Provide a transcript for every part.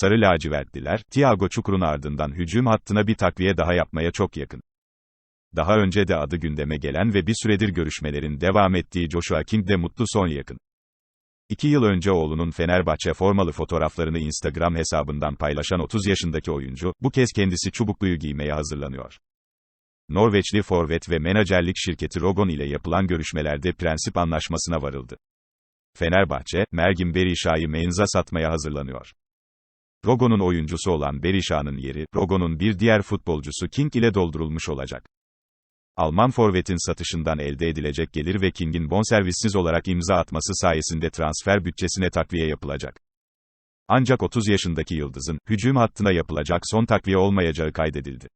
Sarı lacivertliler, Thiago Çukur'un ardından hücum hattına bir takviye daha yapmaya çok yakın. Daha önce de adı gündeme gelen ve bir süredir görüşmelerin devam ettiği Joshua King de mutlu son yakın. İki yıl önce oğlunun Fenerbahçe formalı fotoğraflarını Instagram hesabından paylaşan 30 yaşındaki oyuncu, bu kez kendisi çubukluyu giymeye hazırlanıyor. Norveçli forvet ve menajerlik şirketi Rogon ile yapılan görüşmelerde prensip anlaşmasına varıldı. Fenerbahçe, Mergin Berisha'yı Mainz'a satmaya hazırlanıyor. Rogon'un oyuncusu olan Berisha'nın yeri, Rogon'un bir diğer futbolcusu King ile doldurulmuş olacak. Alman forvetin satışından elde edilecek gelir ve King'in bonservissiz olarak imza atması sayesinde transfer bütçesine takviye yapılacak. Ancak 30 yaşındaki yıldızın, hücum hattına yapılacak son takviye olmayacağı kaydedildi.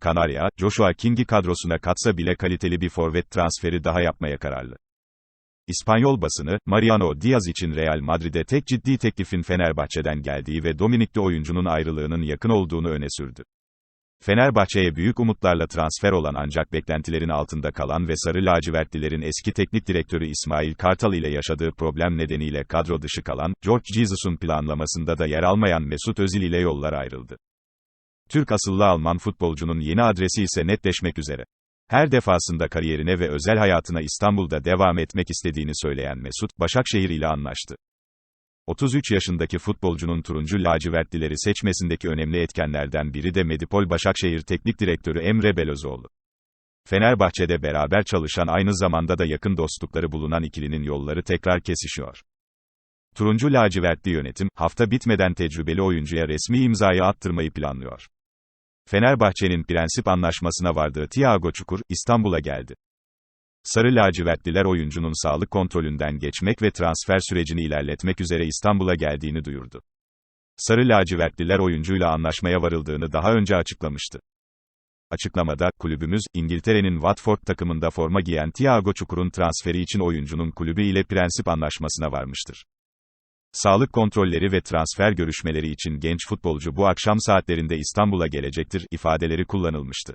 Kanarya, Joshua King'i kadrosuna katsa bile kaliteli bir forvet transferi daha yapmaya kararlı. İspanyol basını, Mariano Diaz için Real Madrid'e tek ciddi teklifin Fenerbahçe'den geldiği ve Dominikli oyuncunun ayrılığının yakın olduğunu öne sürdü. Fenerbahçe'ye büyük umutlarla transfer olan ancak beklentilerin altında kalan ve Sarı Lacivertlilerin eski teknik direktörü İsmail Kartal ile yaşadığı problem nedeniyle kadro dışı kalan, George Jesus'un planlamasında da yer almayan Mesut Özil ile yollar ayrıldı. Türk asıllı Alman futbolcunun yeni adresi ise netleşmek üzere. Her defasında kariyerine ve özel hayatına İstanbul'da devam etmek istediğini söyleyen Mesut, Başakşehir ile anlaştı. 33 yaşındaki futbolcunun turuncu lacivertlileri seçmesindeki önemli etkenlerden biri de Medipol Başakşehir Teknik Direktörü Emre Belözoğlu. Fenerbahçe'de beraber çalışan aynı zamanda da yakın dostlukları bulunan ikilinin yolları tekrar kesişiyor. Turuncu lacivertli yönetim, hafta bitmeden tecrübeli oyuncuya resmi imzayı attırmayı planlıyor. Fenerbahçe'nin prensip anlaşmasına vardığı Thiago Çukur, İstanbul'a geldi. Sarı lacivertliler oyuncunun sağlık kontrolünden geçmek ve transfer sürecini ilerletmek üzere İstanbul'a geldiğini duyurdu. Sarı lacivertliler oyuncuyla anlaşmaya varıldığını daha önce açıklamıştı. Açıklamada, kulübümüz, İngiltere'nin Watford takımında forma giyen Thiago Çukur'un transferi için oyuncunun kulübü ile prensip anlaşmasına varmıştır. Sağlık kontrolleri ve transfer görüşmeleri için genç futbolcu bu akşam saatlerinde İstanbul'a gelecektir ifadeleri kullanılmıştı.